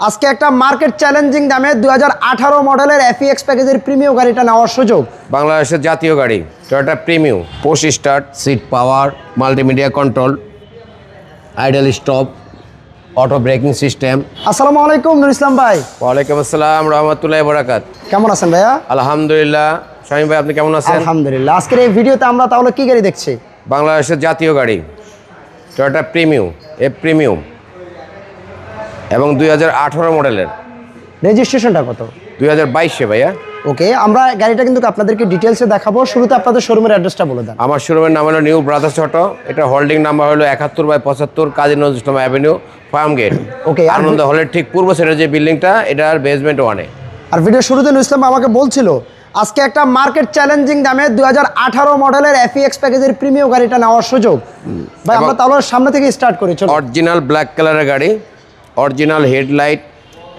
আজকে একটা market challenging দামে দু হাজার আঠারো মডেলের এফিএক্স প্যাকেজের প্রিমিয়াম গাড়িটা নেওয়ার সুযোগ। বাংলাদেশের জাতীয় গাড়ি Toyota premium post start seat power multimedia control idle stop auto braking system আসসালামু আলাইকুম নুর ইসলাম ভাই। ওয়ালাইকুম আসসালাম রহমতুল্লাহ বরাকাত। কেমন আছেন ভাইয়া? আলহামদুলিল্লাহ। স্বামী ভাই আপনি কেমন আছেন? আলহামদুলিল্লাহ। আজকের এই ভিডিওতে আমরা তাহলে কি গাড়ি দেখছি? বাংলাদেশের জাতীয় গাড়ি টয়োটা প্রিমিয়াম এ প্রিমিয়াম এবং দুই হাজার আঠারো মডেলের। রেজিস্ট্রেশনটা কত? দুই হাজার বাইশে ভাইয়া। ওকে আমরা গাড়িটা কিন্তু আপনাদেরকে ডিটেলসে দেখাবো। শুরুতে আপনাদের শোরুমের অ্যাড্রেসটা বলে দেন। আমার শোরুমের নাম হলো নিউ ব্রাদার্স অটো। এটা হোল্ডিং নাম্বার হলো একাত্তর বাই পঁচাত্তর Kazi Nazrul Islam avenue farm gate okay আর- আনন্দ হলের ঠিক পূর্ব সাইডের যে বিল্ডিংটা এটার বেসমেন্ট ওয়ানে আর ভিডিও শুরুতে ইসলাম আমাকে বলছিল আজকে একটা মার্কেট চ্যালেঞ্জিং দামে দু হাজার আঠারো মডেলের এফিএক্স প্যাকেজের প্রিমিয়াম গাড়িটা নেওয়ার সুযোগ। ভাই আমরা তাহলে সামনে থেকে স্টার্ট করি চলো অরিজিনাল ব্ল্যাক কালারের গাড়ি। অরিজিনাল হেডলাইট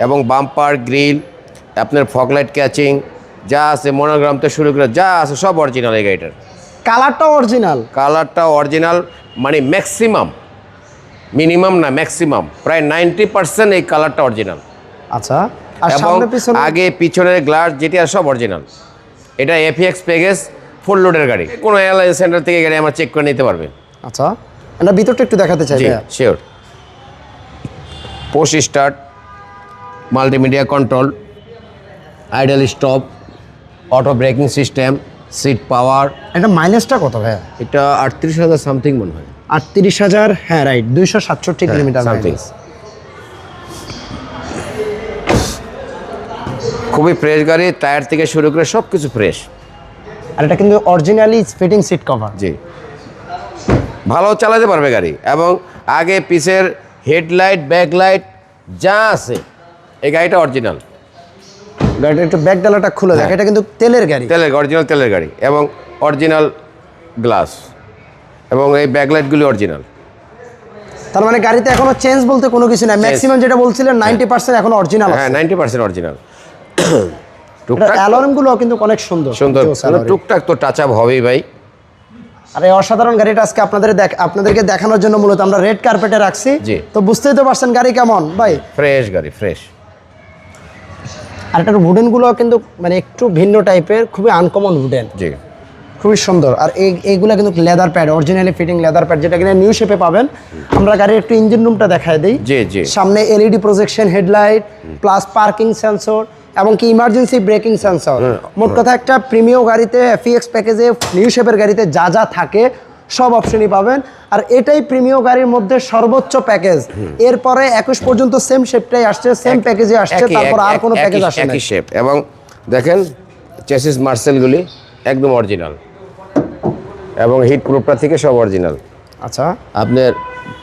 এবং বাম্পার গ্রিল আপনার ফগলাইট ক্যাচিং যা আছে মনোগ্রাম থেকে শুরু করে যা আছে সব অরিজিনাল এই গাড়িটার। কালারটা অরিজিনাল? কালারটা অরিজিনাল মানে ম্যাক্সিমাম মিনিমাম না ম্যাক্সিমাম প্রায় নাইনটি পার্সেন্ট এই কালারটা অরিজিনাল। আচ্ছা এবং আগে পিছনের গ্লাস যেটি আর সব অরিজিনাল। এটা এফিএক্স প্যাকেজ ফুল লোডের গাড়ি। কোনো এয়ারলাইন সেন্টার থেকে গাড়ি আমার চেক করে নিতে পারবেন আচ্ছা এটা ভিতরটা একটু দেখাতে চাই sure post start multimedia control idle stop auto braking system seat power এটা মাইলেজটা কত ভাইয়া? এটা আটত্রিশ হাজার সামথিং মনে হয়। আটত্রিশ হাজার হ্যাঁ রাইট দুইশো সাতষট্টি কিলোমিটার সামথিং খুবই ফ্রেশ গাড়ি টায়ার থেকে শুরু করে সব কিছু ফ্রেশ আর এটা কিন্তু অরিজিনালি ফিটিং সিট কভার জি। ভালো চালাতে পারবে গাড়ি এবং আগে পিছের হেডলাইট ব্যাকলাইট যা আছে। এই গাড়িটা অরিজিনাল গাড়িটা একটু ব্যাক ডালাটা খুলে দেখ হ্যাঁ। এটা কিন্তু তেলের গাড়ি। তেলের অরিজিনাল তেলের গাড়ি এবং অরিজিনাল গ্লাস এবং এই ব্যাকলাইটগুলি অরিজিনাল তার মানে গাড়িতে এখনও চেঞ্জ বলতে কোনো কিছু নাই। ম্যাক্সিমাম যেটা বলছিলেন নাইনটি পার্সেন্ট এখন অরিজিনাল হ্যাঁ নাইনটি পার্সেন্ট অরিজিনাল টুকটাক অ্যালোরিমগুলো কিন্তু অনেক সুন্দর। সুন্দর। টুকটাক তো টাচ আপ হবেই ভাই। আর এই অসাধারণ গাড়িটা আজকে আপনাদের দেখ আপনাদেরকে দেখানোর জন্য মূলত আমরা রেড কার্পেটে রাখছি। তো বুঝতেই তো পারছেন গাড়ি কেমন? ভাই। ফ্রেশ গাড়ি ফ্রেশ আর এটার উডেনগুলো কিন্তু মানে একটু ভিন্ন টাইপের খুবই আনকমন উডেন জি। খুবই সুন্দর। আর এই এইগুলো কিন্তু leather pad originally fitting leather pad যেটা কিনা নিউ শেপে পাবেন। আমরা গাড়ির একটু ইঞ্জিন রুমটা দেখায় দিই। জি জি। সামনে LED projection headlight plus parking sensor এবং কি ইমার্জেন্সি ব্রেকিং সেন্সর মোট কথা একটা প্রিমিয়াম গাড়িতে এফিএক্স প্যাকেজে নিউ শেপের গাড়িতে যা যা থাকে সব অপশনই পাবেন। আর এটাই প্রিমিয়াম গাড়ির মধ্যে সর্বোচ্চ প্যাকেজ এরপরে একুশ পর্যন্ত সেম শেপটাই আসছে সেম প্যাকেজে আসছে তারপর আর কোনো প্যাকেজ আসে না একই শেপ এবং দেখেন চেসিস মার্সেলগুলি একদম অরিজিনাল এবং হিট প্রুফটা থেকে সব অরিজিনাল আচ্ছা। আপনার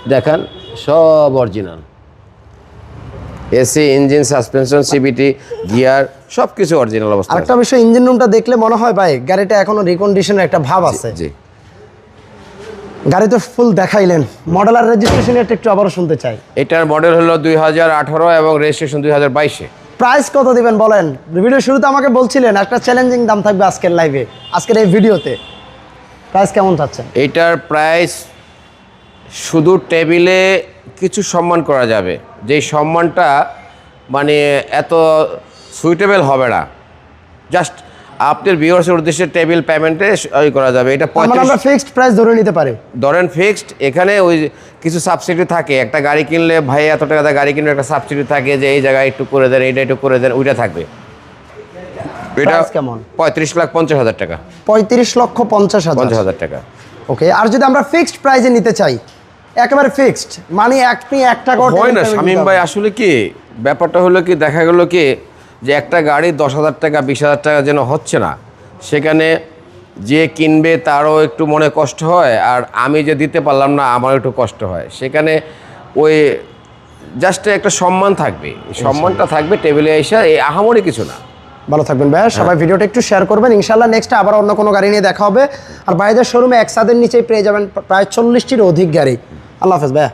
দেখান সব original AC engine suspension CVT gear সব কিছু অরিজিনাল অবস্থা আরেকটা বিষয় ইঞ্জিন রুমটা দেখলে মনে হয় ভাই গাড়িটা এখনও রিকন্ডিশনের একটা ভাব আছে। জি। গাড়ি তো ফুল দেখাইলেন। মডেল আর রেজিস্ট্রেশন একটু আবারও শুনতে চাই। এটার মডেল হলো দুই হাজার আঠারো এবং রেজিস্ট্রেশন দুই হাজার বাইশে। প্রাইস কত দিবেন বলেন? ভিডিও শুরুতে আমাকে বলছিলেন একটা চ্যালেঞ্জিং দাম থাকবে আজকের লাইভে আজকের এই ভিডিওতে প্রাইস কেমন চাচ্ছেন? এইটার প্রাইস শুধু টেবিলে কিছু সম্মান করা যাবে। যেই সম্মানটা মানে এত সুইটেবল হবে না। জাস্ট আপনার ভিউয়ার্সের উদ্দেশ্যে টেবিল পেমেন্টে ওই করা যাবে। এটা আমরা ফিক্সড প্রাইস ধরে নিতে পারি। ধরেন ফিক্সড এখানে ওই কিছু সাবসিডি থাকে। একটা গাড়ি কিনলে ভাই এত টাকা গাড়ি কিনলে একটা সাবসিডি থাকে যে এই জায়গায় একটু করে দেন এইটা একটু করে দেন ওইটা থাকবে। এটা কেমন? পঁয়ত্রিশ লাখ পঞ্চাশ হাজার টাকা। পঁয়ত্রিশ লক্ষ পঞ্চাশ হাজার টাকা। ওকে আর যদি আমরা ফিক্সড প্রাইজে নিতে চাই একেবারে ফিক্সড মানে আপনি এক টাকা হয় না শামীম ভাই আসলে কি ব্যাপারটা হলো কি দেখা গেল কি যে একটা গাড়ি দশ হাজার টাকা বিশ হাজার টাকা যেন হচ্ছে না সেখানে যে কিনবে তারও একটু মনে কষ্ট হয় আর আমি যে দিতে পারলাম না আমারও একটু কষ্ট হয়। সেখানে ওই জাস্ট একটা সম্মান থাকবে সম্মানটা থাকবে টেবিলে এসে এই আহামরি কিছু না। ভালো থাকবেন ভাইয়া। সবাই ভিডিওটা একটু শেয়ার করবেন। ইনশাল্লাহ নেক্সট আবার অন্য কোনো গাড়ি নিয়ে দেখা হবে। আর বাইরের শোরুমে এক ছাদের নিচেই পেয়ে যাবেন প্রায় চল্লিশটির অধিক গাড়ি। আল্লাহ হাফেজ ভাইয়া।